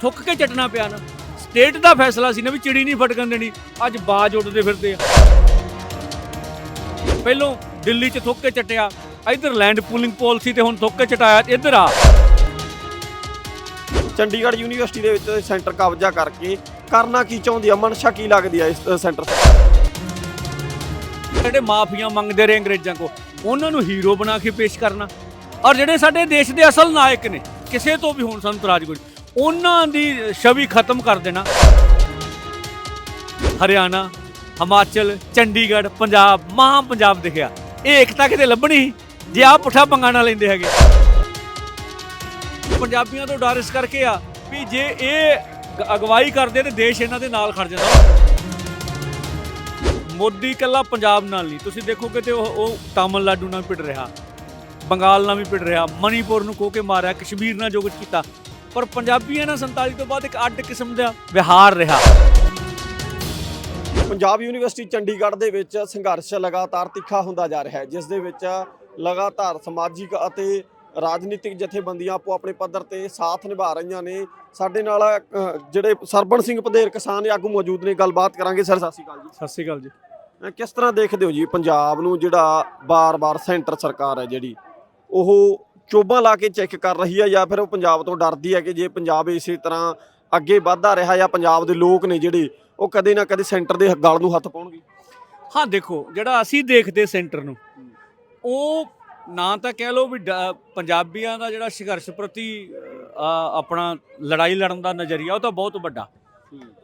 ਥੁੱਕ ਕੇ ਚੱਟਣਾ ਪਿਆ ਨਾ। ਸਟੇਟ ਦਾ ਫੈਸਲਾ ਸੀ ਨਾ ਵੀ ਚਿੜੀ ਨਹੀਂ ਫਟਕਣ ਦੇਣੀ। ਅੱਜ ਬਾਜ ਉੱਡਦੇ ਫਿਰਦੇ ਆ। ਪਹਿਲੋਂ ਦਿੱਲੀ 'ਚ ਥੁੱਕ ਕੇ ਚੱਟਿਆ। ਇਧਰ ਲੈਂਡ ਪੂਲਿੰਗ ਪਾਲਿਸੀ ਤੇ ਹੁਣ ਥੁੱਕ ਕੇ ਚਟਾਇਆ ਇੱਧਰ ਆ। ਚੰਡੀਗੜ੍ਹ ਯੂਨੀਵਰਸਿਟੀ ਦੇ ਵਿੱਚ ਸੈਂਟਰ ਕਬਜ਼ਾ ਕਰਕੇ ਕਰਨਾ ਕੀ ਚਾਹੁੰਦੀ ਆ? ਮਨਸ਼ਾ ਕੀ ਲੱਗਦੀ ਆ ਇਸ ਸੈਂਟਰ ਜਿਹੜੇ ਮਾਫੀਆਂ ਮੰਗਦੇ ਰਹੇ ਅੰਗਰੇਜ਼ਾਂ ਕੋ ਉਹਨਾਂ ਨੂੰ ਹੀਰੋ ਬਣਾ ਕੇ ਪੇਸ਼ ਕਰਨਾ। ਔਰ ਜਿਹੜੇ ਸਾਡੇ ਦੇਸ਼ ਦੇ ਅਸਲ ਨਾਇਕ ਨੇ ਕਿਸੇ ਤੋਂ ਵੀ ਹੋਣ ਸਾਨੂੰ ਤਰਾਜ ਕੋਈ ਉਹਨਾਂ ਦੀ ਛਵੀ ਖਤਮ ਕਰ ਦੇਣਾ। ਹਰਿਆਣਾ, ਹਿਮਾਚਲ, ਚੰਡੀਗੜ੍ਹ, ਪੰਜਾਬ, ਮਹਾਂ ਪੰਜਾਬ ਦਿਖਿਆ। ਇਹ ਏਕਤਾ ਕਿਤੇ ਲੱਭਣੀ ਜੇ ਆ ਪੁੱਠਾ ਪੰਗਾ ਨਾ ਲੈਂਦੇ ਹੈਗੇ। ਪੰਜਾਬੀਆਂ ਤੋਂ ਡਰ ਇਸ ਕਰਕੇ ਆ ਵੀ ਜੇ ਇਹ ਅਗਵਾਈ ਕਰਦੇ ਤੇ ਦੇਸ਼ ਇਹਨਾਂ ਦੇ ਨਾਲ ਖੜ ਜਾਂਦਾ। ਮੋਦੀ ਕੱਲਾ ਪੰਜਾਬ ਨਾਲ ਨਹੀਂ। ਤੁਸੀਂ ਦੇਖੋਗੇ ਤੇ ਉਹ ਉਹ ਤਾਮਿਲਨਾਡੂ ਨਾਲ ਭਿੜ ਰਿਹਾ। ਬੰਗਾਲ ਨਾਲ ਵੀ ਭਿੜ ਰਿਹਾ। ਮਣੀਪੁਰ ਨੂੰ ਕੋਹ ਕੇ ਮਾਰਿਆ। ਕਸ਼ਮੀਰ ਨਾਲ ਜੋ ਕੁਝ ਕੀਤਾ। ਪਰ ਪੰਜਾਬੀਆਂ ਨਾਲ 47 ਤੋਂ ਬਾਅਦ ਇੱਕ ਅੱਡ ਕਿਸਮ ਦਾ ਵਿਹਾਰ ਰਿਹਾ। ਪੰਜਾਬ ਯੂਨੀਵਰਸਿਟੀ ਚੰਡੀਗੜ੍ਹ ਦੇ ਵਿੱਚ ਸੰਘਰਸ਼ ਲਗਾਤਾਰ ਤਿੱਖਾ ਹੁੰਦਾ ਜਾ ਰਿਹਾ ਹੈ ਜਿਸ ਦੇ ਵਿੱਚ ਲਗਾਤਾਰ ਸਮਾਜਿਕ ਅਤੇ ਰਾਜਨੀਤਿਕ ਜਥੇਬੰਦੀਆਂ ਆਪੋ ਆਪਣੇ ਪੱਧਰ ਤੇ ਸਾਥ ਨਿਭਾ ਰਹੀਆਂ ਨੇ। ਸਾਡੇ ਨਾਲ ਅ, ਜਿਹੜੇ ਸਰਬਣ ਸਿੰਘ ਪਧੇਰ ਕਿਸਾਨ ਆਗੂ ਮੌਜੂਦ ਨੇ ਗੱਲਬਾਤ ਕਰਾਂਗੇ। ਸਰ ਸਤਿ ਸ਼੍ਰੀ ਅਕਾਲ ਜੀ। ਸਤਿ ਸ਼੍ਰੀ ਅਕਾਲ ਜੀ। ਅ, ਕਿਸ ਤਰ੍ਹਾਂ ਦੇਖਦੇ ਹੋ ਜੀ ਪੰਜਾਬ ਨੂੰ ਜਿਹੜਾ ਬਾਰ-ਬਾਰ ਸੈਂਟਰ ਸਰਕਾਰ ਹੈ ਜਿਹੜੀ ਉਹ ਚੋਬਾਂ ਲਾ ਕੇ ਚੈੱਕ ਕਰ ਰਹੀ ਹੈ ਜਾਂ ਫਿਰ ਉਹ ਪੰਜਾਬ ਤੋਂ ਡਰਦੀ ਹੈ ਕਿ ਜੇ ਪੰਜਾਬ ਇਸੇ ਤਰ੍ਹਾਂ ਅੱਗੇ ਵਧਦਾ ਰਿਹਾ ਜਾਂ ਪੰਜਾਬ ਦੇ ਲੋਕ ਨੇ ਜਿਹੜੇ, ਉਹ ਕਦੇ ਨਾ ਕਦੇ ਸੈਂਟਰ ਦੇ ਗਲ ਨੂੰ ਹੱਥ ਪਾਉਣਗੇ? ਹਾਂ, ਦੇਖੋ, ਜਿਹੜਾ ਅਸੀਂ ਦੇਖਦੇ ਸੈਂਟਰ ਨੂੰ, ਉਹ ਨਾ ਤਾਂ ਕਹਿ ਲਓ ਵੀ ਡ- ਪੰਜਾਬੀਆਂ ਦਾ ਜਿਹੜਾ ਸੰਘਰਸ਼ ਪ੍ਰਤੀ ਆਪਣਾ ਲੜਾਈ ਲੜਨ ਦਾ ਨਜ਼ਰੀਆ, ਉਹ ਤਾਂ ਬਹੁਤ ਵੱਡਾ।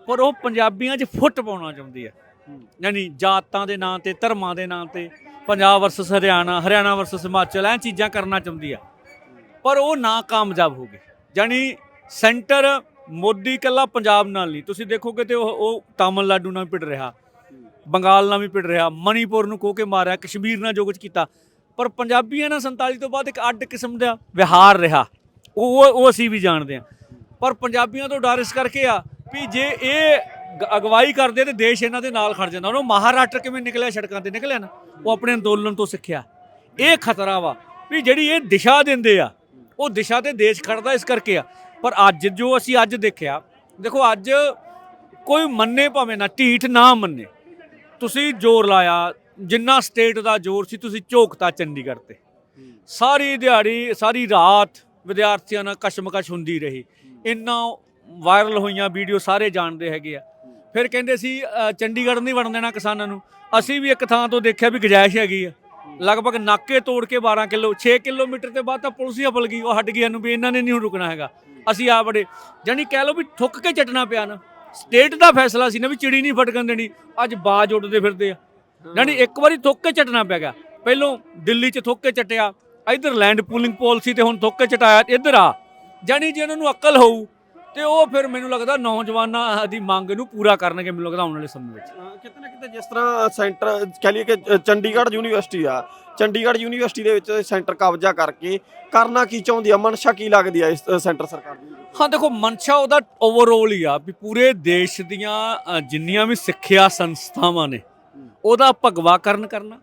ਪਰ ਉਹ ਪੰਜਾਬੀਆਂ 'ਚ ਫੁੱਟ ਪਾਉਣਾ ਚਾਹੁੰਦੀ ਹੈ ਯਾਨੀ ਜਾਤਾਂ ਦੇ ਨਾਂ ਤੇ, ਧਰਮਾਂ ਦੇ ਨਾਂ ਤੇ, ਪੰਜਾਬ ਵਰਸਸ ਹਰਿਆਣਾ ਹਰਿਆਣਾ ਵਰਸਸ ਹਿਮਾਚਲ, ਐ ਚੀਜ਼ਾਂ ਕਰਨਾ ਚਾਹੁੰਦੀ ਆ। ਪਰ ਉਹ ਨਾ ਕਾਮਯਾਬ ਹੋ ਗਏ। ਯਾਨੀ ਸੈਂਟਰ ਮੋਦੀ ਕੱਲਾ ਪੰਜਾਬ ਨਾਲ ਨਹੀਂ। ਤੁਸੀਂ ਦੇਖੋਗੇ ਤੇ ਉਹ ਉਹ ਤਾਮਿਲਨਾਡੂ ਨਾਲ ਭਿੜ ਰਿਹਾ, ਬੰਗਾਲ ਨਾਲ ਵੀ ਭਿੜ ਰਿਹਾ ਮਨੀਪੁਰ ਨੂੰ ਕੋਹ ਕੇ ਮਾਰਿਆ, ਕਸ਼ਮੀਰ ਨਾਲ ਜੋ ਕੁਝ ਕੀਤਾ। ਪਰ ਪੰਜਾਬੀਆਂ ਨਾਲ 47 ਤੋਂ ਬਾਅਦ ਇੱਕ ਅੱਡ ਕਿਸਮ ਦਾ ਵਿਹਾਰ ਰਿਹਾ। ਉਹ ਉਹ- ਅਸੀਂ ਵੀ ਜਾਣਦੇ ਹਾਂ। ਪਰ ਪੰਜਾਬੀਆਂ ਤੋਂ ਡਰ ਇਸ ਕਰਕੇ ਆ ਵੀ ਜੇ ਇਹ ਗ- ਅਗਵਾਈ ਕਰਦੇ ਤੇ ਦੇਸ਼ ਇਹਨਾਂ ਦੇ ਨਾਲ ਖੜ ਜਾਂਦਾ। ਉਹਨੂੰ ਮਹਾਰਾਸ਼ਟਰ ਕਿਵੇਂ ਨਿਕਲਿਆ, ਸੜਕਾਂ ਤੇ ਨਿਕਲਿਆ ਨਾ, ਉਹ ਆਪਣੇ ਅੰਦੋਲਨ ਤੋਂ ਸਿੱਖਿਆ। ਇਹ ਖਤਰਾ ਵਾ ਵੀ ਜਿਹੜੀ ਇਹ ਦਿਸ਼ਾ ਦਿੰਦੇ ਆ ਉਹ ਦਿਸ਼ਾ ਤੇ ਦੇਸ਼ ਖੜਦਾ ਇਸ ਕਰਕੇ ਆ। ਪਰ ਅੱਜ ਜੋ ਅਸੀਂ ਅੱਜ ਦੇਖਿਆ, ਦੇਖੋ ਅੱਜ ਕੋਈ ਮੰਨੇ ਭਾਵੇਂ ਨਾ, ਢੀਠ ਨਾ ਮੰਨੇ। ਤੁਸੀਂ ਜ਼ੋਰ ਲਾਇਆ, ਜਿੰਨਾ ਸਟੇਟ ਦਾ ਜ਼ੋਰ ਸੀ, ਤੁਸੀਂ ਝੋਕਤਾ ਚੰਡੀਗੜ੍ਹ ਤੇ। ਸਾਰੀ ਦਿਹਾੜੀ, ਸਾਰੀ ਰਾਤ ਵਿਦਿਆਰਥੀਆਂ ਨਾਲ ਕਸ਼ਮਕਸ਼ ਹੁੰਦੀ ਰਹੀ। ਇੰਨਾ ਵਾਇਰਲ ਹੋਈਆਂ ਵੀਡੀਓ ਸਾਰੇ ਜਾਣਦੇ ਹੈਗੇ ਆ। ਫਿਰ ਕਹਿੰਦੇ ਸੀ ਚੰਡੀਗੜ੍ਹ ਨਹੀਂ ਵੜਨ ਦੇਣਾ ਕਿਸਾਨਾਂ ਨੂੰ। ਅਸੀਂ ਵੀ ਇੱਕ ਥਾਂ ਤੋਂ ਦੇਖਿਆ ਵੀ ਗੁਜਾਇਸ਼ ਹੈਗੀ ਆ। ਲਗਭਗ ਨਾਕੇ ਤੋੜ ਕੇ 12 ਕਿਲੋ 6 ਕਿਲੋਮੀਟਰ ਤੇ ਬਾਅਦ ਤਾਂ ਪੁਲਿਸ ਹੀ ਅਪਲ ਗਈ ਉਹ ਹਟ ਗਈ ਨੂੰ ਵੀ ਇਹਨਾਂ ਨੇ ਨਹੀਂ ਰੁਕਣਾ ਹੈਗਾ। ਅਸੀਂ ਆ ਬੜੇ ਜਾਨੀ ਕਹਿ ਲਓ ਵੀ ਠੁੱਕ ਕੇ ਚੱਟਣਾ ਪਿਆ ਨਾ। ਸਟੇਟ ਦਾ ਫੈਸਲਾ ਸੀ ਨਾ ਵੀ ਚਿੜੀ ਨਹੀਂ ਫਟਕਣ ਦੇਣੀ ਅੱਜ ਬਾਜ ਉੱਡਦੇ ਫਿਰਦੇ ਆ। ਜਾਨੀ ਇੱਕ ਵਾਰੀ ਥੁੱਕ ਕੇ ਚੱਟਣਾ ਪਿਆ ਗਿਆ। ਪਹਿਲੋਂ ਦਿੱਲੀ 'ਚ ਥੁੱਕ ਕੇ ਚੱਟਿਆ ਇਧਰ ਲੈਂਡ ਪੂਲਿੰਗ ਪਾਲਿਸੀ ਤੇ ਹੁਣ ਥੁੱਕ ਕੇ ਚਟਾਇਆ ਇੱਧਰ ਆ। ਜਾਨੀ ਜੇ ਉਹਨਾਂ ਨੂੰ ਅਕਲ ਹੋਊ ਤੇ ਉਹ ਫਿਰ ਮੈਨੂੰ ਲੱਗਦਾ ਨੌਜਵਾਨਾਂ ਦੀ ਮੰਗ ਨੂੰ ਪੂਰਾ ਕਰਨਗੇ ਮੈਨੂੰ ਲੱਗਦਾ ਆਉਣ ਵਾਲੇ ਸਮੇਂ ਵਿੱਚ। ਕਿਤੇ ਨਾ ਕਿਤੇ ਜਿਸ ਤਰ੍ਹਾਂ ਸੈਂਟਰ ਕਹ ਲਈਏ ਕਿ ਚੰਡੀਗੜ੍ਹ ਯੂਨੀਵਰਸਿਟੀ ਆ ਚੰਡੀਗੜ੍ਹ ਯੂਨੀਵਰਸਿਟੀ ਦੇ ਵਿੱਚ ਸੈਂਟਰ ਕਬਜ਼ਾ ਕਰਕੇ ਕਰਨਾ ਕੀ ਚਾਹੁੰਦੀ ਆ? ਮਨਸ਼ਾ ਕੀ ਲੱਗਦੀ ਆ ਇਸ ਸੈਂਟਰ ਸਰਕਾਰ ਦੀ? ਹਾਂ ਦੇਖੋ ਮਨਸ਼ਾ ਉਹਦਾ ਓਵਰਆਲ ਹੀ ਆ ਵੀ ਪੂਰੇ ਦੇਸ਼ ਦੀਆਂ ਜਿੰਨੀਆਂ ਵੀ ਸਿੱਖਿਆ ਸੰਸਥਾਵਾਂ ਨੇ ਉਹਦਾ ਭਗਵਾਕਰਨ ਕਰਨਾ।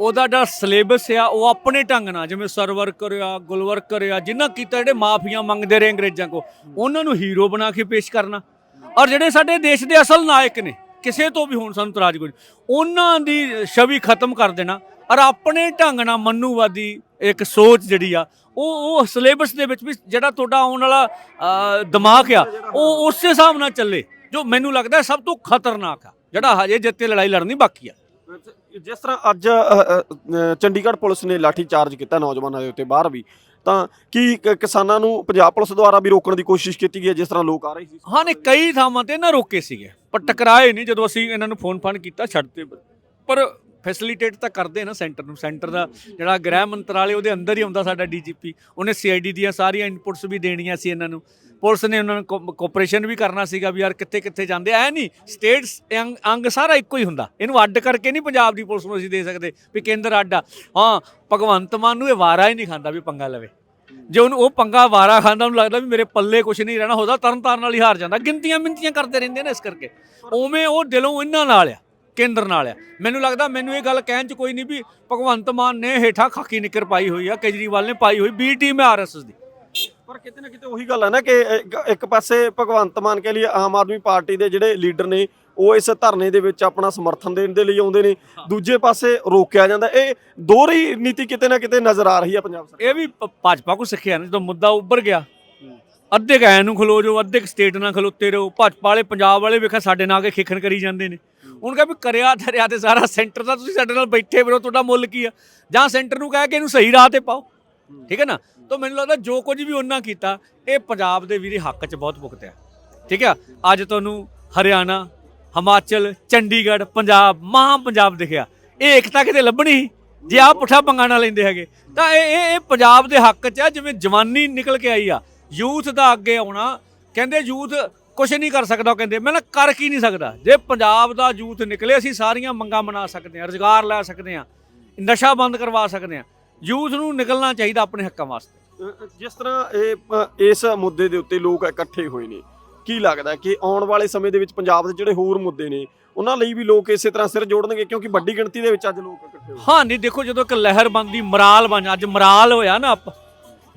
ਉਹਦਾ ਜਿਹੜਾ ਸਿਲੇਬਸ ਆ, ਉਹ ਆਪਣੇ ਢੰਗ ਨਾਲ, ਜਿਵੇਂ ਸਰਵਰ ਕਰਿਆ ਗੁਲਵਰ ਕਰਿਆ ਜਿੰਨਾ ਕੀਤਾ ਜਿਹੜੇ ਮਾਫੀਆਂ ਮੰਗਦੇ ਰਹੇ ਅੰਗਰੇਜ਼ਾਂ ਕੋ ਉਹਨਾਂ ਨੂੰ ਹੀਰੋ ਬਣਾ ਕੇ ਪੇਸ਼ ਕਰਨਾ। ਔਰ ਜਿਹੜੇ ਸਾਡੇ ਦੇਸ਼ ਦੇ ਅਸਲ ਨਾਇਕ ਨੇ, ਕਿਸੇ ਤੋਂ ਵੀ ਹੋਣ ਸਾਨੂੰ ਤਰਾਜ ਕੋਈ ਉਹਨਾਂ ਦੀ ਛਵੀ ਖਤਮ ਕਰ ਦੇਣਾ, ਔਰ ਆਪਣੇ ਢੰਗ ਨਾਲ ਮਨੁਵਾਦੀ ਇੱਕ ਸੋਚ ਜਿਹੜੀ ਆ, ਉਹ ਉਹ ਸਿਲੇਬਸ ਦੇ ਵਿੱਚ ਵੀ ਜਿਹੜਾ ਤੁਹਾਡਾ ਆਉਣ ਵਾਲਾ ਦਿਮਾਗ ਆ, ਉਹ ਉਸੇ ਹਿਸਾਬ ਨਾਲ ਚੱਲੇ, ਜੋ ਮੈਨੂੰ ਲੱਗਦਾ ਸਭ ਤੋਂ ਖਤਰਨਾਕ ਆ, ਜਿਹੜਾ ਹਜੇ ਜਿੱਤੇ ਲੜਾਈ ਲੜਨੀ ਬਾਕੀ ਆ। ਜਿਸ ਤਰ੍ਹਾਂ ਅੱਜ ਅ, ਅ, ਚੰਡੀਗੜ੍ਹ ਪੁਲਿਸ ਨੇ ਲਾਠੀ ਚਾਰਜ ਕੀਤਾ ਨੌਜਵਾਨਾਂ ਦੇ ਉੱਤੇ ਬਾਹਰ ਵੀ ਤਾਂ ਕੀ ਕ- ਕਿਸਾਨਾਂ ਨੂੰ ਪੰਜਾਬ ਪੁਲਿਸ ਦੁਆਰਾ ਵੀ ਰੋਕਣ ਦੀ ਕੋਸ਼ਿਸ਼ ਕੀਤੀ ਗਈ ਹੈ ਜਿਸ ਤਰ੍ਹਾਂ ਲੋਕ ਆ ਰਹੇ ਸੀ? ਹਾਂ ਨੇ ਕਈ ਥਾਵਾਂ ਤੇ ਨਾ ਰੋਕੇ ਸੀਗੇ ਪਰ ਟਕਰਾਏ ਨਹੀਂ ਜਦੋਂ ਅਸੀਂ ਇਹਨਾਂ ਨੂੰ ਫੋਨ ਫਾਨ ਕੀਤਾ ਛੱਡਤੇ। ਪਰ ਫੈਸਿਲਿਟੇਟ ਤਾਂ ਕਰਦੇ ਨਾ ਸੈਂਟਰ ਨੂੰ ਸੈਂਟਰ ਦਾ ਜਿਹੜਾ ਗ੍ਰਹਿ ਮੰਤਰਾਲੇ ਉਹਦੇ ਅੰਦਰ ਹੀ ਆਉਂਦਾ ਸਾਡਾ ਡੀਜੀਪੀ ਉਹਨੇ ਸੀਆਈਡੀ ਦੀਆਂ ਸਾਰੀਆਂ ਇਨਪੁਟਸ ਵੀ ਦੇਣੀਆਂ ਸੀ ਇਹਨਾਂ ਨੂੰ। ਪੁਲਿਸ ਨੇ ਉਹਨਾਂ ਨੂੰ ਕੋਆਪਰੇਸ਼ਨ ਵੀ ਕਰਨਾ ਸੀਗਾ ਵੀ ਯਾਰ ਕਿੱਥੇ ਕਿੱਥੇ ਜਾਂਦੇ। ਐ ਨਹੀਂ ਸਟੇਟਸ ਅੰਗ ਸਾਰਾ ਇੱਕੋ ਹੀ ਹੁੰਦਾ। ਇਹਨੂੰ ਅੱਡ ਕਰਕੇ ਨਹੀਂ ਪੰਜਾਬ ਦੀ ਪੁਲਿਸ ਨੂੰ ਅਸੀਂ ਦੇ ਸਕਦੇ ਵੀ ਕੇਂਦਰ ਅੱਡ ਆ। ਹਾਂ, ਭਗਵੰਤ ਮਾਨ ਨੂੰ ਇਹ ਵਾਰਾ ਹੀ ਨਹੀਂ ਖਾਂਦਾ ਵੀ ਪੰਗਾ ਲਵੇ। ਜੇ ਉਹਨੂੰ ਉਹ ਪੰਗਾ ਵਾਰਾ ਖਾਂਦਾ, ਉਹਨੂੰ ਲੱਗਦਾ ਵੀ ਮੇਰੇ ਪੱਲੇ ਕੁਝ ਨਹੀਂ ਰਹਿਣਾ। ਹੋਦਾ ਤਰਨ ਤਾਰਨ ਨਾਲ ਹੀ ਹਾਰ ਜਾਂਦਾ। ਗਿਣਤੀਆਂ ਮਿੰਤੀਆਂ ਕਰਦੇ ਰਹਿੰਦੇ ਨੇ ਇਸ ਕਰਕੇ। ਉਵੇਂ ਉਹ ਦਿਲੋਂ ਇਹਨਾਂ ਨਾਲ ਆ। ਕੇਂਦਰ ਨਾਲ ਆ। ਮੈਨੂੰ ਲੱਗਦਾ ਮੈਨੂੰ ਇਹ ਗੱਲ ਕਹਿਣ ਚ ਕੋਈ ਨਹੀਂ ਵੀ ਭਗਵੰਤ ਮਾਨ ਨੇ ਹੇਠਾਂ ਖਾਕੀ ਨਿੱਕਰ ਪਾਈ ਹੋਈ ਆ ਕੇਜਰੀਵਾਲ ਨੇ ਪਾਈ ਹੋਈ ਬੀ ਟੀਮ ਹੈ ਆਰਐਸਐਸ ਦੀ। ਪਰ ਕਿਤੇ ਨਾ ਕਿਤੇ ਉਹੀ ਗੱਲ ਹੈ ਨਾ ਕਿ ਇੱਕ- ਪਾਸੇ ਭਗਵੰਤ ਮਾਨ ਕੇ ਲਈ ਆਮ ਆਦਮੀ ਪਾਰਟੀ ਦੇ ਜਿਹੜੇ ਲੀਡਰ ਨੇ ਉਹ ਇਸ ਧਰਨੇ ਦੇ ਵਿੱਚ ਆਪਣਾ ਸਮਰਥਨ ਦੇਣ ਦੇ ਲਈ ਆਉਂਦੇ ਨੇ। ਦੂਜੇ ਪਾਸੇ ਰੋਕਿਆ ਜਾਂਦਾ। ਇਹ ਦੋਹਰੀ ਨੀਤੀ ਕਿਤੇ ਨਾ ਕਿਤੇ ਨਜ਼ਰ ਆ ਰਹੀ ਹੈ ਪੰਜਾਬ ਸਰਕਾਰ ਇਹ ਵੀ ਭਾਜਪਾ ਕੋ ਸਿੱਖਿਆ ਨਾ ਜਦੋਂ ਮੁੱਦਾ ਉੱਭਰ ਗਿਆ। ਅੱਧੇ ਗਾਇ ਨੂੰ ਖਲੋ ਜੋ ਅੱਧੇ ਸਟੇਟ ਨਾਲ ਖਲੋਤੇ ਰਹੋ। ਭਾਜਪਾ ਵਾਲੇ ਪੰਜਾਬ ਵਾਲੇ ਵੇਖਾ ਸਾਡੇ ਨਾਲ ਆ ਕੇ ਖੇਖਣ ਕਰੀ ਜਾਂਦੇ ਨੇ। ਉਹਨਾਂ ਕਹੇ ਵੀ ਕਰਿਆ ਧਰਿਆ ਤੇ ਸਾਰਾ ਸੈਂਟਰ ਦਾ ਤੁਸੀਂ ਸਾਡੇ ਨਾਲ ਬੈਠੇ ਫਿਰੋ, ਤੁਹਾਡਾ ਮੁੱਲ ਕੀ ਆ? ਜਾਂ ਸੈਂਟਰ ਨੂੰ ਕਹਿ ਕੇ ਇਹਨੂੰ ਸਹੀ ਰਾਹ ਤੇ ਪਾਓ। ਠੀਕ ਹੈ ਨਾ? ਤਾਂ ਮੈਨੂੰ ਲੱਗਦਾ ਜੋ ਕੁਝ ਵੀ ਉਹਨਾਂ ਕੀਤਾ, ਇਹ ਪੰਜਾਬ ਦੇ ਵੀਰੇ ਹੱਕ 'ਚ ਬਹੁਤ ਭੁਗਤਿਆ। ਠੀਕ ਹੈ? ਅੱਜ ਤੁਹਾਨੂੰ ਹਰਿਆਣਾ, ਹਿਮਾਚਲ, ਚੰਡੀਗੜ੍ਹ, ਪੰਜਾਬ, ਮਹਾਂ ਪੰਜਾਬ ਦਿਖਿਆ। ਇਹ ਏਕਤਾ ਕਿਤੇ ਲੱਭਣੀ ਸੀ? ਜੇ ਆ ਪੁੱਠਾ ਪੰਗਾ ਨਾ ਲੈਂਦੇ ਹੈਗੇ। ਤਾਂ ਇਹ ਇਹ ਇਹ ਪੰਜਾਬ ਦੇ ਹੱਕ 'ਚ ਆ, ਜਿਵੇਂ ਜਵਾਨੀ ਨਿਕਲ ਕੇ ਆਈ ਆ। ਯੂਥ ਦਾ ਅੱਗੇ ਆਉਣਾ। ਕਹਿੰਦੇ ਯੂਥ ਕੁਝ ਨਹੀਂ ਕਰ ਸਕਦਾ ਉਹ ਕਹਿੰਦੇ ਮੈਂ ਨਾ ਕਰ ਕੀ ਨਹੀਂ ਸਕਦਾ? ਜੇ ਪੰਜਾਬ ਦਾ ਯੂਥ ਨਿਕਲੇ ਅਸੀਂ ਸਾਰੀਆਂ ਮੰਗਾਂ ਮਨਾ ਸਕਦੇ ਹਾਂ ਰੁਜ਼ਗਾਰ ਲੈ ਸਕਦੇ ਹਾਂ ਨਸ਼ਾ ਬੰਦ ਕਰਵਾ ਸਕਦੇ ਹਾਂ ਯੂਥ ਨੂੰ ਨਿਕਲਣਾ ਚਾਹੀਦਾ ਆਪਣੇ ਹੱਕਾਂ ਵਾਸਤੇ। ਜਿਸ ਤਰ੍ਹਾਂ ਇਹ ਇਸ ਮੁੱਦੇ ਦੇ ਉੱਤੇ ਲੋਕ ਇਕੱਠੇ ਹੋਏ ਨੇ ਕੀ ਲੱਗਦਾ ਕਿ ਆਉਣ ਵਾਲੇ ਸਮੇਂ ਦੇ ਵਿੱਚ ਪੰਜਾਬ ਦੇ ਜਿਹੜੇ ਹੋਰ ਮੁੱਦੇ ਨੇ ਉਹਨਾਂ ਲਈ ਵੀ ਲੋਕ ਇਸੇ ਤਰ੍ਹਾਂ ਸਿਰ ਜੋੜਨਗੇ ਕਿਉਂਕਿ ਵੱਡੀ ਗਿਣਤੀ ਦੇ ਵਿੱਚ ਅੱਜ ਲੋਕ ਇਕੱਠੇ ਹੋਏ ਹਾਂ ਨਹੀਂ ਦੇਖੋ ਜਦੋਂ ਇੱਕ ਲਹਿਰ ਬਣਦੀ ਮਰਾਲ ਬਣ ਅੱਜ ਮਰਾਲ ਹੋਇਆ ਨਾ ਆਪ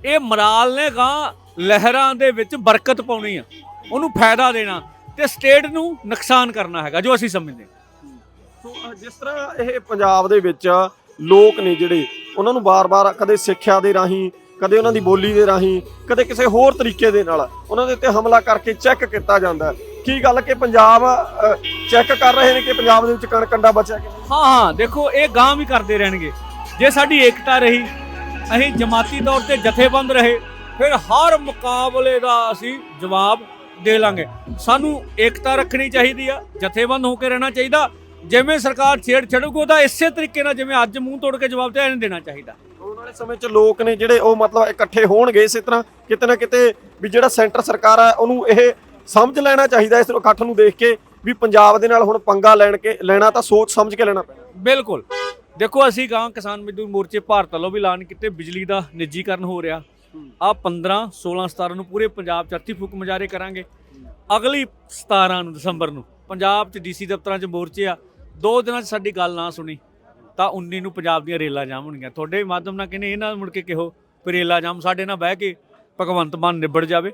ਇਹ ਮਰਾਲ ਨੇ ਗਾਂ ਲਹਿਰਾਂ ਦੇ ਵਿੱਚ ਬਰਕਤ ਪਾਉਣੀ ਆ। ਉਹਨੂੰ ਫਾਇਦਾ ਦੇਣਾ ਤੇ ਸਟੇਟ ਨੂੰ ਨੁਕਸਾਨ ਕਰਨਾ ਹੈਗਾ ਜੋ ਅਸੀਂ ਸਮਝਦੇ ਹਾਂ। ਸੋ ਅ, ਜਿਸ ਤਰ੍ਹਾਂ ਇਹ ਪੰਜਾਬ ਦੇ ਵਿੱਚ ਲੋਕ ਨੇ ਜਿਹੜੇ ਉਹਨਾਂ ਨੂੰ ਬਾਰ-ਬਾਰ ਕਦੇ ਸਿੱਖਿਆ ਦੇ ਰਾਹੀਂ ਕਦੇ ਉਹਨਾਂ ਦੀ ਬੋਲੀ ਦੇ ਰਾਹੀਂ ਕਦੇ ਕਿਸੇ ਹੋਰ ਤਰੀਕੇ ਦੇ ਨਾਲ ਉਹਨਾਂ ਦੇ ਉੱਤੇ ਹਮਲਾ ਕਰਕੇ ਚੈੱਕ ਕੀਤਾ ਜਾਂਦਾ ਹੈ। ਕੀ ਗੱਲ ਕਿ ਪੰਜਾਬ ਚੈੱਕ ਕਰ ਰਹੇ ਨੇ ਕਿ ਪੰਜਾਬ ਦੇ ਵਿੱਚ ਕਣ ਕੰਡਾ ਬਚਿਆ ਕਿ ਨਹੀਂ ਹਾਂ ਹਾਂ ਦੇਖੋ ਇਹ ਗਾਂ ਵੀ ਕਰਦੇ ਰਹਿਣਗੇ ਜੇ ਸਾਡੀ ਏਕਤਾ ਰਹੀ ਅਸੀਂ ਜਮਾਤੀ ਤੌਰ ਤੇ ਜਥੇਬੰਦ ਰਹੇ ਫਿਰ ਹਰ ਮੁਕਾਬਲੇ ਦਾ ਅਸੀਂ ਜਵਾਬ ਦੇ ਲਾਂਗੇ। ਸਾਨੂੰ ਏਕਤਾ ਰੱਖਣੀ ਚਾਹੀਦੀ ਆ ਜਥੇਬੰਦ ਹੋ ਕੇ ਰਹਿਣਾ ਚਾਹੀਦਾ। ਜਿਵੇਂ ਸਰਕਾਰ ਛੇੜ ਛੜੂਗੀ ਉਹਦਾ ਇਸੇ ਤਰੀਕੇ ਨਾਲ ਜਿਵੇਂ ਅੱਜ ਮੂੰਹ ਤੋੜ ਕੇ ਜਵਾਬ ਤੇ ਇਹਨੂੰ ਦੇਣਾ ਚਾਹੀਦਾ। ਆਉਣ ਵਾਲੇ ਸਮੇਂ 'ਚ ਲੋਕ ਨੇ ਜਿਹੜੇ ਉਹ ਮਤਲਬ ਇਕੱਠੇ ਹੋਣਗੇ ਇਸੇ ਤਰ੍ਹਾਂ ਕਿਤੇ ਨਾ ਕਿਤੇ ਵੀ ਜਿਹੜਾ ਸੈਂਟਰ ਸਰਕਾਰ ਹੈ ਉਹਨੂੰ ਇਹ ਸਮਝ ਲੈਣਾ ਚਾਹੀਦਾ ਇਸ ਇਕੱਠ ਨੂੰ ਦੇਖ ਕੇ ਵੀ ਪੰਜਾਬ ਦੇ ਨਾਲ ਹੁਣ ਪੰਗਾ ਲੈਣ ਕੇ ਲੈਣਾ ਤਾਂ ਸੋਚ ਸਮਝ ਕੇ ਲੈਣਾ ਪੈਣਾ। ਬਿਲਕੁਲ। ਦੇਖੋ ਅਸੀਂ ਗਾਂ ਕਿਸਾਨ ਮਜ਼ਦੂਰ ਮੋਰਚੇ ਭਾਰਤ ਵੱਲੋਂ ਵੀ ਐਲਾਨ ਕੀਤੇ ਬਿਜਲੀ ਦਾ ਨਿੱਜੀਕਰਨ ਹੋ ਰਿਹਾ। ਆ 15 16 17 ਨੂੰ ਪੂਰੇ ਪੰਜਾਬ ਚ ਅਰਥੀ ਫੂਕ ਮੁਜ਼ਾਹਰੇ ਕਰਾਂਗੇ। ਅਗਲੀ 17 ਨੂੰ, ਦਸੰਬਰ ਨੂੰ, ਪੰਜਾਬ ਚ ਡੀਸੀ ਦਫ਼ਤਰਾਂ ਚ ਮੋਰਚੇ ਆ, ਦੋ ਦਿਨਾਂ ਚ ਸਾਡੀ ਗੱਲ ਨਾ ਸੁਣੀ, ਤਾਂ 19 ਨੂੰ ਪੰਜਾਬ ਦੀਆਂ ਰੇਲਾਂ ਜਾਮ ਹੋਣਗੀਆਂ। ਤੁਹਾਡੇ ਮਾਧਿਅਮ ਨਾਲ ਕਹਿੰਦੇ ਇਹਨਾਂ ਮੁੜ ਕੇ ਕਿਹੋ ਵੀ ਰੇਲਾਂ ਜਾਮ ਸਾਡੇ ਨਾਲ ਬਹਿ ਕੇ ਭਗਵੰਤ ਮਾਨ ਨਿਬੜ ਜਾਵੇ।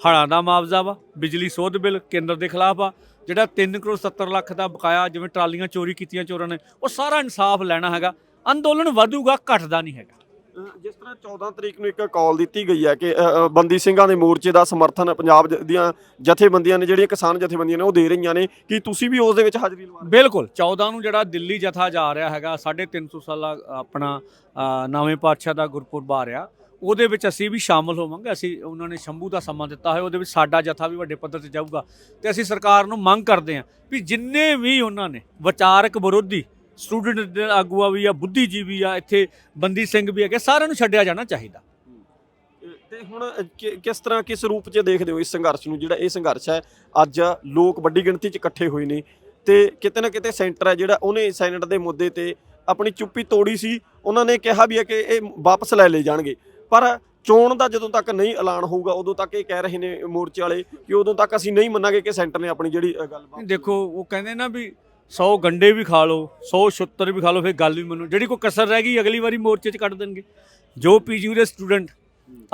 ਹੜ੍ਹਾਂ ਦਾ ਮੁਆਵਜ਼ਾ ਵਾ, ਬਿਜਲੀ ਸੋਧ ਬਿੱਲ ਕੇਂਦਰ ਦੇ ਖਿਲਾਫ ਆ, ਜਿਹੜਾ 3 ਕਰੋੜ 70 ਲੱਖ ਦਾ ਬਕਾਇਆ ਜਿਵੇਂ ਟਰਾਲੀਆਂ ਚੋਰੀ ਕੀਤੀਆਂ ਚੋਰਾਂ ਨੇ, ਉਹ ਸਾਰਾ ਇਨਸਾਫ ਲੈਣਾ ਹੈਗਾ। ਅੰਦੋਲਨ ਵਧੂਗਾ, ਘਟਦਾ ਨਹੀਂ ਹੈਗਾ। ਜਿਸ ਤਰ੍ਹਾਂ 14 ਤਰੀਕ ਨੂੰ ਇੱਕ ਕਾਲ ਦਿੱਤੀ ਗਈ ਹੈ ਕਿ ਅਹ, ਅਹ, ਬੰਦੀ ਸਿੰਘਾਂ ਦੇ ਮੋਰਚੇ ਦਾ ਸਮਰਥਨ ਪੰਜਾਬ ਜ- ਦੀਆਂ ਜਥੇਬੰਦੀਆਂ ਨੇ ਜਿਹੜੀਆਂ ਕਿਸਾਨ ਜਥੇਬੰਦੀਆਂ ਨੇ ਉਹ ਦੇ ਰਹੀਆਂ ਨੇ। ਕੀ ਤੁਸੀਂ ਵੀ ਉਸ ਦੇ ਵਿੱਚ ਹਾਜ਼ਰੀ ਲਵਾ ਰਹੇ ਬਿਲਕੁਲ। 14 ਨੂੰ ਜਿਹੜਾ ਦਿੱਲੀ ਜਥਾ ਜਾ ਰਿਹਾ ਹੈਗਾ 350 ਸਾਲਾ ਆਪਣਾ ਅ, ਨਵੇਂ ਪਾਤਸ਼ਾਹ ਦਾ ਗੁਰਪੁਰਬ ਆ ਰਿਹਾ ਉਹਦੇ ਵਿੱਚ ਅਸੀਂ ਵੀ ਸ਼ਾਮਲ ਹੋਵਾਂਗੇ। ਅਸੀਂ ਉਹਨਾਂ ਨੇ ਸ਼ੰਭੂ ਦਾ ਸਮਾਂ ਦਿੱਤਾ ਹੈ ਉਹਦੇ ਵਿੱਚ ਸਾਡਾ ਜਥਾ ਵੀ ਵੱਡੇ ਪੱਧਰ ਤੇ ਜਾਊਗਾ। ਤੇ ਅਸੀਂ ਸਰਕਾਰ ਨੂੰ ਮੰਗ ਕਰਦੇ ਹਾਂ ਵੀ ਜਿੰਨੇ ਵੀ ਉਹਨਾਂ ਨੇ ਵਿਚਾਰਕ ਵਿਰੋਧੀ ਸਟੂਡੈਂਟ ਦੇ ਆਗੂਆ ਵੀ ਆ ਬੁੱਧੀਜੀਵੀ ਆ ਇੱਥੇ ਬੰਦੀ ਸਿੰਘ ਵੀ ਹੈਗੇ ਸਾਰਿਆਂ ਨੂੰ ਛੱਡਿਆ ਜਾਣਾ ਚਾਹੀਦਾ। ਤੇ ਹੁਣ ਕਿ- ਕਿਸ ਤਰ੍ਹਾਂ ਕਿਸ ਰੂਪ 'ਚ ਦੇਖਦੇ ਹੋ ਇਸ ਸੰਘਰਸ਼ ਨੂੰ? ਜਿਹੜਾ ਇਹ ਸੰਘਰਸ਼ ਹੈ ਅੱਜ ਲੋਕ ਵੱਡੀ ਗਿਣਤੀ 'ਚ ਇਕੱਠੇ ਹੋਏ ਨੇ ਤੇ ਕਿਤੇ ਨਾ ਕਿਤੇ ਸੈਂਟਰ ਹੈ ਜਿਹੜਾ ਉਹਨੇ ਸੈਨੇਟ ਦੇ ਮੁੱਦੇ ਤੇ ਆਪਣੀ ਚੁੱਪੀ ਤੋੜੀ ਸੀ। ਉਹਨਾਂ ਨੇ ਕਿਹਾ ਵੀ ਹੈ ਕਿ ਇਹ ਵਾਪਸ ਲੈ ਲਏ ਜਾਣਗੇ। ਪਰ ਚੋਣ ਦਾ ਜਦੋਂ ਤੱਕ ਨਹੀਂ ਐਲਾਨ ਹੋਊਗਾ ਉਦੋਂ ਤੱਕ ਇਹ ਕਹਿ ਰਹੇ ਨੇ ਮੋਰਚੇ ਵਾਲੇ ਕਿ ਉਦੋਂ ਤੱਕ ਅਸੀਂ ਨਹੀਂ ਮੰਨਾਂਗੇ ਕਿ ਸੈਂਟਰ ਨੇ ਆਪਣੀ ਜਿਹੜੀ ਅਹ, ਗੱਲਬਾਤ ਦੇਖੋ ਉਹ ਕਹਿੰਦੇ ਨਾ ਵੀ 100 ਗੰਡੇ ਵੀ ਖਾ ਲਓ 100 ਛੁੱਤਰ ਵੀ ਖਾ ਲਓ ਫਿਰ ਗੱਲ ਵੀ ਮੰਨੋ। ਜਿਹੜੀ ਕੋਈ ਕਸਰ ਰਹਿ ਗਈ ਅਗਲੀ ਵਾਰੀ ਮੋਰਚੇ 'ਚ ਕੱਢ ਦੇਣਗੇ। ਜੋ ਪੀਜੀਯੂ ਦੇ ਸਟੂਡੈਂਟ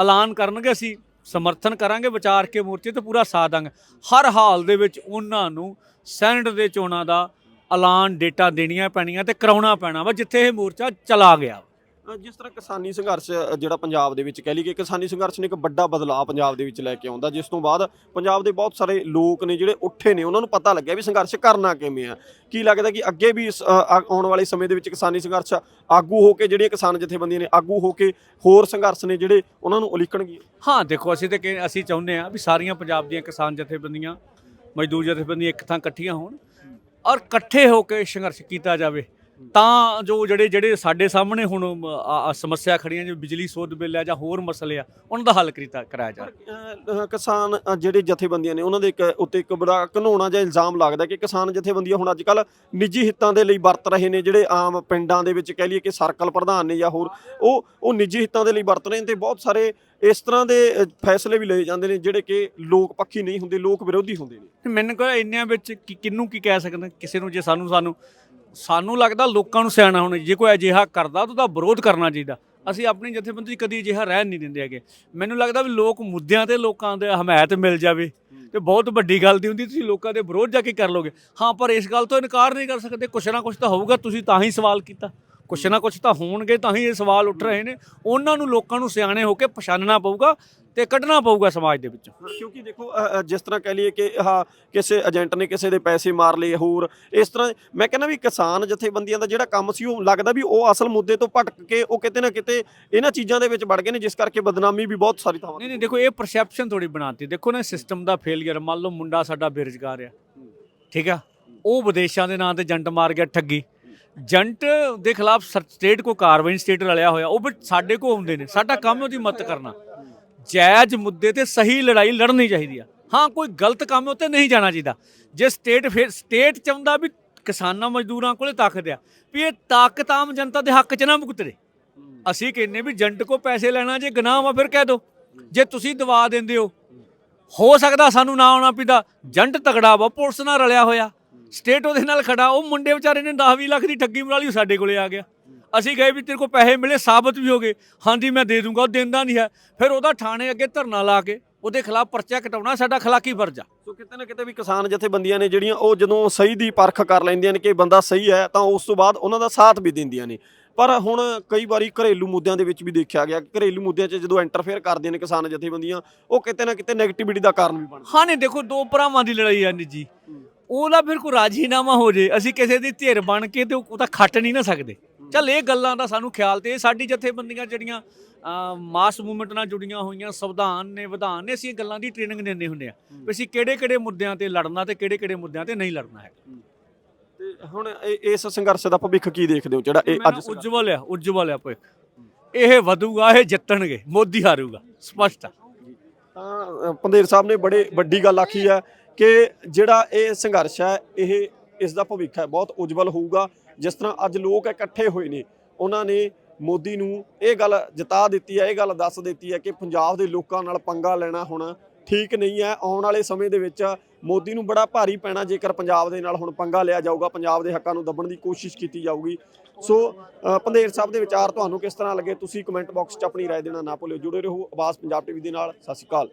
ਐਲਾਨ ਕਰਨਗੇ ਅਸੀਂ ਸਮਰਥਨ ਕਰਾਂਗੇ ਵਿਚਾਰ ਕੇ ਮੋਰਚੇ ਤੇ ਪੂਰਾ ਸਾਥ ਦਾਂਗੇ। ਹਰ ਹਾਲ ਦੇ ਵਿੱਚ ਉਹਨਾਂ ਨੂੰ ਸੈਨੇਟ ਦੇ ਚੋਣਾਂ ਦਾ ਐਲਾਨ ਡੇਟਾ ਦੇਣੀਆਂ ਪੈਣੀਆਂ ਤੇ ਕਰਾਉਣਾ ਪੈਣਾ ਵਾ ਜਿੱਥੇ ਇਹ ਮੋਰਚਾ ਚਲਾ ਗਿਆ ਅ, ਜਿਸ ਤਰ੍ਹਾਂ ਕਿਸਾਨੀ ਸੰਘਰਸ਼ ਜਿਹੜਾ ਪੰਜਾਬ ਦੇ ਵਿੱਚ ਕਹਿ ਲਈਏ ਕਿਸਾਨੀ ਸੰਘਰਸ਼ ਨੇ ਇੱਕ ਵੱਡਾ ਬਦਲਾਅ ਪੰਜਾਬ ਦੇ ਵਿੱਚ ਲੈ ਕੇ ਆਉਂਦਾ, ਜਿਸ ਤੋਂ ਬਾਅਦ ਪੰਜਾਬ ਦੇ ਬਹੁਤ ਸਾਰੇ ਲੋਕ ਨੇ ਜਿਹੜੇ ਉੱਠੇ ਨੇ, ਉਹਨਾਂ ਨੂੰ ਪਤਾ ਲੱਗਿਆ ਵੀ ਸੰਘਰਸ਼ ਕਰਨਾ ਕਿਵੇਂ ਆ। ਕੀ ਲੱਗਦਾ ਕਿ ਅੱਗੇ ਵੀ ਆਉਣ ਵਾਲੇ ਸਮੇਂ ਦੇ ਵਿੱਚ ਕਿਸਾਨੀ ਸੰਘਰਸ਼ ਆਗੂ ਹੋ ਕੇ ਜਿਹੜੇ ਕਿਸਾਨ ਜਥੇਬੰਦੀਆਂ ਨੇ, ਆਗੂ ਹੋ ਕੇ ਹੋਰ ਸੰਘਰਸ਼ ਨੇ ਜਿਹੜੇ ਉਹਨਾਂ ਨੂੰ ਉਲੀਕਣਗੇ ਹਾਂ, ਦੇਖੋ, ਅਸੀਂ ਤੇ ਕਿ- ਅਸੀਂ ਚਾਹੁੰਦੇ ਹਾਂ ਵੀ ਸਾਰੀਆਂ ਪੰਜਾਬ ਦੀਆਂ ਕਿਸਾਨ ਜਥੇਬੰਦੀਆਂ, ਮਜ਼ਦੂਰ ਜਥੇਬੰਦੀਆਂ ਇੱਕ ਥਾਂ ਇਕੱਠੀਆਂ ਹੋਣ ਔਰ ਇਕੱਠੇ ਹੋ ਕੇ ਸੰਘਰਸ਼ ਕੀਤਾ ਜਾਵੇ। ਤਾਂ ਜੋ ਜਿਹੜੇ ਜਿਹੜੇ ਸਾਡੇ ਸਾਹਮਣੇ ਹੁਣ ਸਮੱਸਿਆ ਖੜੀਆਂ ਜਿਵੇਂ ਬਿਜਲੀ ਸੋਧ ਬਿੱਲ ਆ ਜਾਂ ਹੋਰ ਮਸਲੇ ਆ ਉਹਨਾਂ ਦਾ ਹੱਲ ਕੀਤਾ ਕਰਾਇਆ ਅ, ਕਿਸਾਨ ਜਿਹੜੇ ਜਥੇਬੰਦੀਆਂ ਨੇ ਉਹਨਾਂ ਦੇ ਇੱਕ ਉੱਤੇ ਇੱਕ ਬੜਾ ਘਨੋਣਾ ਜਿਹਾ ਇਲਜ਼ਾਮ ਲੱਗਦਾ ਕਿ ਕਿਸਾਨ ਜਥੇਬੰਦੀਆਂ ਹੁਣ ਅੱਜ ਕੱਲ ਨਿੱਜੀ ਹਿੱਤਾਂ ਦੇ ਲਈ ਵਰਤ ਰਹੇ ਨੇ ਜਿਹੜੇ ਆਮ ਪਿੰਡਾਂ ਦੇ ਵਿੱਚ ਕਹਿ ਲਈਏ ਕਿ ਸਰਕਲ ਪ੍ਰਧਾਨ ਨੇ ਜਾਂ ਹੋਰ ਉਹ ਉਹ ਨਿੱਜੀ ਹਿੱਤਾਂ ਦੇ ਲਈ ਵਰਤ ਰਹੇ ਨੇ ਤੇ ਬਹੁਤ ਸਾਰੇ ਇਸ ਤਰ੍ਹਾਂ ਦੇ ਫੈਸਲੇ ਵੀ ਲਏ ਜਾਂਦੇ ਨੇ ਜਿਹੜੇ ਕਿ ਲੋਕ ਪੱਖੀ ਨਹੀਂ ਹੁੰਦੇ ਲੋਕ ਵਿਰੋਧੀ ਹੁੰਦੇ ਨੇ। ਮੈਨੂੰ ਕਹਿੰਦਾ ਇੰਨਿਆਂ ਵਿੱਚ ਕਿ- ਕਿਹਨੂੰ ਕੀ ਕਹਿ ਸਕਦਾ ਕਿਸੇ ਨੂੰ ਜੇ ਸਾਨੂੰ ਸਾਨੂੰ ਸਾਨੂੰ ਲੱਗਦਾ ਲੋਕਾਂ ਨੂੰ ਸਿਆਣਾ ਹੋਣਾ ਜੇ ਕੋਈ ਅਜਿਹਾ ਕਰਦਾ ਤਾਂ ਉਹਦਾ ਵਿਰੋਧ ਕਰਨਾ ਚਾਹੀਦਾ। ਅਸੀਂ ਆਪਣੀ ਜਥੇਬੰਦੀ 'ਚ ਕਦੀ ਅਜਿਹਾ ਰਹਿਣ ਨਹੀਂ ਦਿੰਦੇ ਹੈਗੇ। ਮੈਨੂੰ ਲੱਗਦਾ ਵੀ ਲੋਕ ਮੁੱਦਿਆਂ ਤੇ ਲੋਕਾਂ ਦੇ ਹਮਾਇਤ ਮਿਲ ਜਾਵੇ ਤੇ ਬਹੁਤ ਵੱਡੀ ਗੱਲ ਦੀ ਹੁੰਦੀ, ਤੁਸੀਂ ਲੋਕਾਂ ਦੇ ਵਿਰੋਧ ਜਾ ਕੇ ਕਰ ਲੋਗੇ। ਹਾਂ, ਪਰ ਇਸ ਗੱਲ ਤੋਂ ਇਨਕਾਰ ਨਹੀਂ ਕਰ ਸਕਦੇ। ਕੁਛ ਨਾ ਕੁਛ ਤਾਂ ਹੋਊਗਾ, ਤੁਸੀਂ ਤਾਂ ਹੀ ਸਵਾਲ ਕੀਤਾ। ਕੁਛ ਨਾ ਕੁਛ ਤਾਂ ਹੋਣਗੇ ਤਾਂ ਹੀ ਇਹ ਸਵਾਲ ਉੱਠ ਰਹੇ ਨੇ। ਉਹਨਾਂ ਨੂੰ ਲੋਕਾਂ ਨੂੰ ਸਿਆਣੇ ਹੋ ਕੇ ਪਛਾਣਨਾ ਪਊਗਾ ਤੇ ਕੱਢਣਾ ਪਊਗਾ ਸਮਾਜ ਦੇ ਵਿੱਚੋਂ। ਕਿਉਂਕਿ ਦੇਖੋ ਅ, ਅ, ਜਿਸ ਤਰ੍ਹਾਂ ਕਹਿ ਲਈਏ ਕਿ ਆਹ ਕਿਸੇ ਏਜੰਟ ਨੇ ਕਿਸੇ ਦੇ ਪੈਸੇ ਮਾਰ ਲਏ ਹੋਰ ਇਸ ਤਰ੍ਹਾਂ ਮੈਂ ਕਹਿੰਦਾ ਵੀ ਕਿਸਾਨ ਜਥੇਬੰਦੀਆਂ ਦਾ ਜਿਹੜਾ ਕੰਮ ਸੀ ਉਹ ਲੱਗਦਾ ਵੀ ਉਹ ਅਸਲ ਮੁੱਦੇ ਤੋਂ ਭਟਕ ਕੇ ਉਹ ਕਿਤੇ ਨਾ ਕਿਤੇ ਇਹਨਾਂ ਚੀਜ਼ਾਂ ਦੇ ਵਿੱਚ ਵੜ ਗਏ ਨੇ ਜਿਸ ਕਰਕੇ ਬਦਨਾਮੀ ਵੀ ਬਹੁਤ ਸਾਰੀ ਥਾਵਾਂ ਨਹੀਂ ਨਹੀਂ ਦੇਖੋ ਇਹ ਪਰਸੈਪਸ਼ਨ ਥੋੜੀ ਬਣਾਤੀ। ਦੇਖੋ ਨਾ ਸਿਸਟਮ ਦਾ ਫੇਲਿਅਰ ਮੰਨ ਲਓ ਮੁੰਡਾ ਸਾਡਾ ਬੇਰੁਜ਼ਗਾਰ ਆ। ਠੀਕ ਆ? ਉਹ ਵਿਦੇਸ਼ਾਂ ਦੇ ਨਾਂ ਤੇ ਜੰਟ ਮਾਰ ਗਿਆ ਠੱਗੀ। ਜੰਟ ਦੇ ਖਿਲਾਫ ਸਟੇਟ ਕੋ ਕਾਰਵਾਈ, ਸਟੇਟ ਰਲਿਆ ਹੋਇਆ, ਉਹ ਵੀ ਸਾਡੇ ਕੋ ਹੁੰਦੇ ਨੇ, ਸਾਡਾ ਕੰਮ ਉਹਦੀ ਮਦਦ ਕਰਨਾ। ਜਾਇਜ਼ ਮੁੱਦੇ ਤੇ ਸਹੀ ਲੜਾਈ ਲੜਨੀ ਚਾਹੀਦੀ ਆ। ਹਾਂ, ਕੋਈ ਗਲਤ ਕੰਮ ਉੱਤੇ ਨਹੀਂ ਜਾਣਾ ਚਾਹੀਦਾ। ਜੇ ਸਟੇਟ ਫਿਰ ਸਟੇਟ ਚਾਹੁੰਦਾ ਵੀ ਕਿਸਾਨਾਂ ਮਜ਼ਦੂਰਾਂ ਕੋਲੇ ਤਾਕਤ ਆ, ਵੀ ਇਹ ਤਾਕਤ ਆਮ ਜਨਤਾ ਦੇ ਹੱਕ 'ਚ ਨਾ ਮੁਕਤਰੇ। ਅਸੀਂ ਕਹਿੰਨੇ ਵੀ ਜੰਟ ਕੋ ਪੈਸੇ ਲੈਣਾ, ਜੇ ਗੁਨਾਹ ਵਾ ਫਿਰ ਕਹਿ ਦੋ। ਜੇ ਤੁਸੀਂ ਦਵਾ ਦਿੰਦੇ ਹੋ ਹੋ ਸਕਦਾ ਸਾਨੂੰ ਨਾ ਆਉਣਾ ਪਿਦਾ। ਜੰਟ ਤਗੜਾ ਵਾ, ਪੁਲਿਸ ਨਾਲ ਰਲਿਆ ਹੋਇਆ। ਸਟੇਟ ਉਹਦੇ ਨਾਲ ਖੜਾ ਉਹ ਮੁੰਡੇ ਵਿਚਾਰੇ ਨੇ 10-20 ਲੱਖ ਦੀ ਠੱਗੀ ਮਰਾ ਲਈ ਉਹ ਸਾਡੇ ਕੋਲੇ ਆ ਗਿਆ। ਅਸੀਂ ਗਏ ਵੀ ਤੇਰੇ ਕੋਲ ਪੈਸੇ ਮਿਲੇ ਸਾਬਤ ਵੀ ਹੋ ਗਏ। ਹਾਂਜੀ ਮੈਂ ਦੇ ਦੂੰਗਾ ਉਹ ਦਿੰਦਾ ਨਹੀਂ ਹੈ। ਫਿਰ ਉਹਦਾ ਥਾਣੇ ਅੱਗੇ ਧਰਨਾ ਲਾ ਕੇ ਉਹਦੇ ਖਿਲਾਫ ਪਰਚਾ ਕਟਾਉਣਾ ਸਾਡਾ ਖਲਾਕੀ ਫਰਜ਼ ਆ। ਸੋ ਕਿਤੇ ਨਾ ਕਿਤੇ ਵੀ ਕਿਸਾਨ ਜਥੇਬੰਦੀਆਂ ਨੇ ਜਿਹੜੀਆਂ ਉਹ ਜਦੋਂ ਸਹੀ ਦੀ ਪਰਖ ਕਰ ਲੈਂਦੀਆਂ ਨੇ ਕਿ ਬੰਦਾ ਸਹੀ ਹੈ ਤਾਂ ਉਸ ਤੋਂ ਬਾਅਦ ਉਹਨਾਂ ਦਾ ਸਾਥ ਵੀ ਦਿੰਦੀਆਂ ਨੇ। ਪਰ ਹੁਣ ਕਈ ਵਾਰੀ ਘਰੇਲੂ ਮੁੱਦਿਆਂ ਦੇ ਵਿੱਚ ਵੀ ਦੇਖਿਆ ਗਿਆ ਕਿ ਘਰੇਲੂ ਮੁੱਦਿਆਂ 'ਚ ਜਦੋਂ ਇੰਟਰਫੇਅਰ ਕਰਦੀਆਂ ਨੇ ਕਿਸਾਨ ਜਥੇਬੰਦੀਆਂ ਉਹ ਕਿਤੇ ਨਾ ਕਿਤੇ ਨੈਗੇਟਿਵਿਟੀ ਦਾ ਕਾਰਨ ਵੀ ਬਣਦਾ ਹਾਂ ਨਹੀਂ ਦੇਖੋ ਦੋ ਭਰਾਵਾਂ ਦੀ ਲੜਾਈ ਆ ਨਿੱਜੀ। ਉਹਦਾ ਫਿਰ ਕੋਈ ਰਾਜੀਨਾਮਾ ਹੋ ਜੇ ਅਸੀਂ ਕਿਸੇ ਦੀ ਧਿਰ ਬਣ ਕੇ ਤੇ ਉਹ ਤਾਂ ਖੱਟ ਨਹੀਂ ਨਾ ਸਕਦੇ। ਚੱਲ ਇਹ ਗੱਲਾਂ ਦਾ ਸਾਨੂੰ ਖਿਆਲ ਤੇ ਇਹ ਸਾਡੀ ਜਥੇਬੰਦੀਆਂ ਜਿਹੜੀਆਂ ਮਾਸ ਮੂਵਮੈਂਟ ਨਾਲ ਜੁੜੀਆਂ ਹੋਈਆਂ ਸੰਵਿਧਾਨ ਨੇ ਵਿਧਾਨ ਨੇ ਅਸੀਂ ਇਹ ਗੱਲਾਂ ਦੀ ਟ੍ਰੇਨਿੰਗ ਦਿੰਦੇ ਹੁੰਦੇ ਆ ਵੀ ਅਸੀਂ ਕਿਹੜੇ ਕਿਹੜੇ ਮੁੱਦਿਆਂ ਤੇ ਲੜਨਾ ਤੇ ਕਿਹੜੇ ਕਿਹੜੇ ਮੁੱਦਿਆਂ ਤੇ ਨਹੀਂ ਲੜਨਾ ਹੈ। ਤੇ ਹੁਣ ਇਸ ਸੰਘਰਸ਼ ਦਾ ਭਵਿੱਖ ਕੀ ਦੇਖਦੇ ਹੋ ਜਿਹੜਾ ਇਹ ਅੱਜ ਉਜਵਲ ਆ ਉਜਵਲ ਆ ਭਵਿੱਖ। ਇਹ ਵਧੂਗਾ ਇਹ ਜਿੱਤਣਗੇ ਮੋਦੀ ਹਾਰੂਗਾ ਸਪਸ਼ਟ ਆ। ਤਾਂ ਪੰਦੇਰ ਸਾਹਿਬ ਨੇ ਬੜੇ ਵੱਡੀ ਗੱਲ ਆਖੀ ਹੈ ਕਿ ਜਿਹੜਾ ਇਹ ਸੰਘਰਸ਼ ਹੈ ਇਹ ਇਸ ਦਾ ਭਵਿੱਖ ਹੈ ਬਹੁਤ ਉਜਵਲ ਹੋਊਗਾ ਜਿਸ ਤਰ੍ਹਾਂ ਅੱਜ ਲੋਕ ਇਕੱਠੇ ਹੋਏ ਨੇ ਉਹਨਾਂ ਨੇ ਮੋਦੀ ਨੂੰ ਇਹ ਗੱਲ ਜਿਤਾ ਦਿੱਤੀ ਹੈ ਇਹ ਗੱਲ ਦੱਸ ਦਿੱਤੀ ਹੈ ਕਿ ਪੰਜਾਬ ਦੇ ਲੋਕਾਂ ਨਾਲ ਪੰਗਾ ਲੈਣਾ ਹੁਣ ਠੀਕ ਨਹੀਂ ਹੈ ਆਉਣ ਵਾਲੇ ਸਮੇਂ ਦੇ ਵਿੱਚ ਮੋਦੀ ਨੂੰ ਬੜਾ ਭਾਰੀ ਪੈਣਾ ਜੇਕਰ ਪੰਜਾਬ ਦੇ ਨਾਲ ਹੁਣ ਪੰਗਾ ਲਿਆ ਜਾਊਗਾ ਪੰਜਾਬ ਦੇ ਹੱਕਾਂ ਨੂੰ ਦੱਬਣ ਦੀ ਕੋਸ਼ਿਸ਼ ਕੀਤੀ ਜਾਊਗੀ ਸੋ ਅ, ਪੰਦੇਰ ਸਾਹਿਬ ਦੇ ਵਿਚਾਰ ਤੁਹਾਨੂੰ ਕਿਸ ਤਰ੍ਹਾਂ ਲੱਗੇ ਤੁਸੀਂ ਕਮੈਂਟ ਬਾਕਸ 'ਚ ਆਪਣੀ رائے ਦੇਣਾ ਨਾ ਭੁੱਲਿਓ ਜੁੜੇ ਰਹੋ ਆਵਾਜ਼ ਪੰਜਾਬ ਟੀਵੀ ਦੇ ਨਾਲ ਸਤਿ ਸ਼੍ਰੀ ਅਕਾਲ